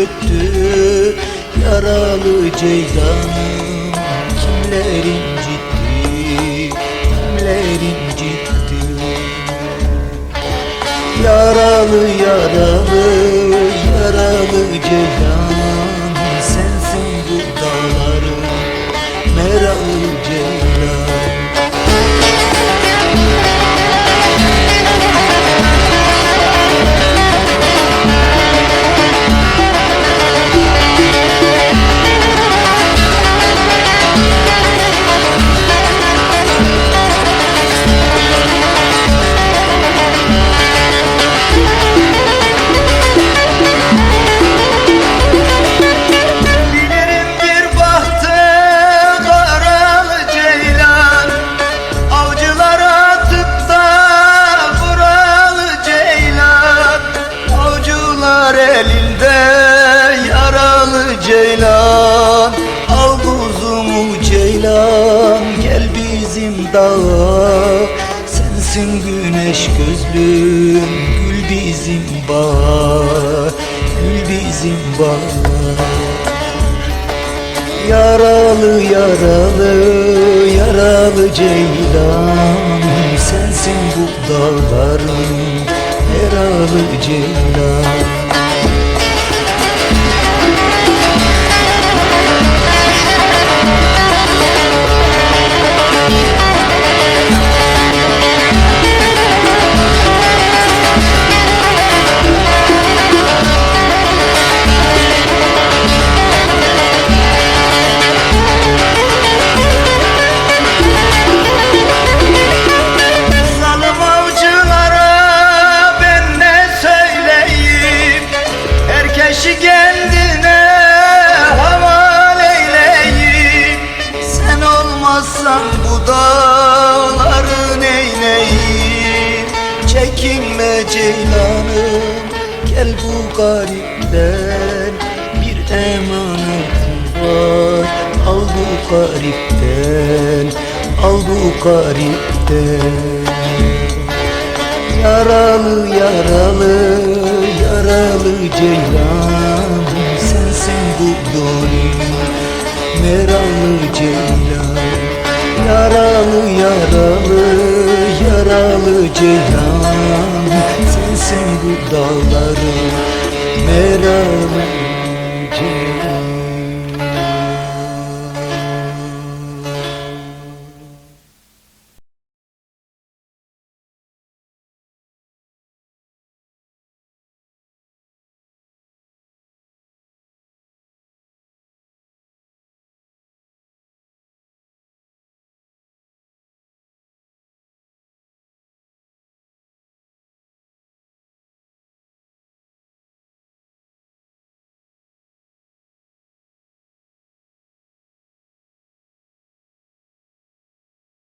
öttü Yaralı ceylanım. Kimler incitti Kimler incitti? Yaralı Yaralı dağa Sensin güneş gözlüm gül bizim bağ. Gül bizim bağ. Yaralı yaralı yaralı ceylan. Sensin bu dağların yaralı ceylan Sen olmazsan bu dağları neyleyeyim Çekinme ceylanım gel bu garipten. Bir emanetim var al bu garipten Al bu garipten. Yaralı yaralı yaralı ceylan Sensin bu gönlüm meralı ceylan cihan Sensin bu dağların meramı. cihan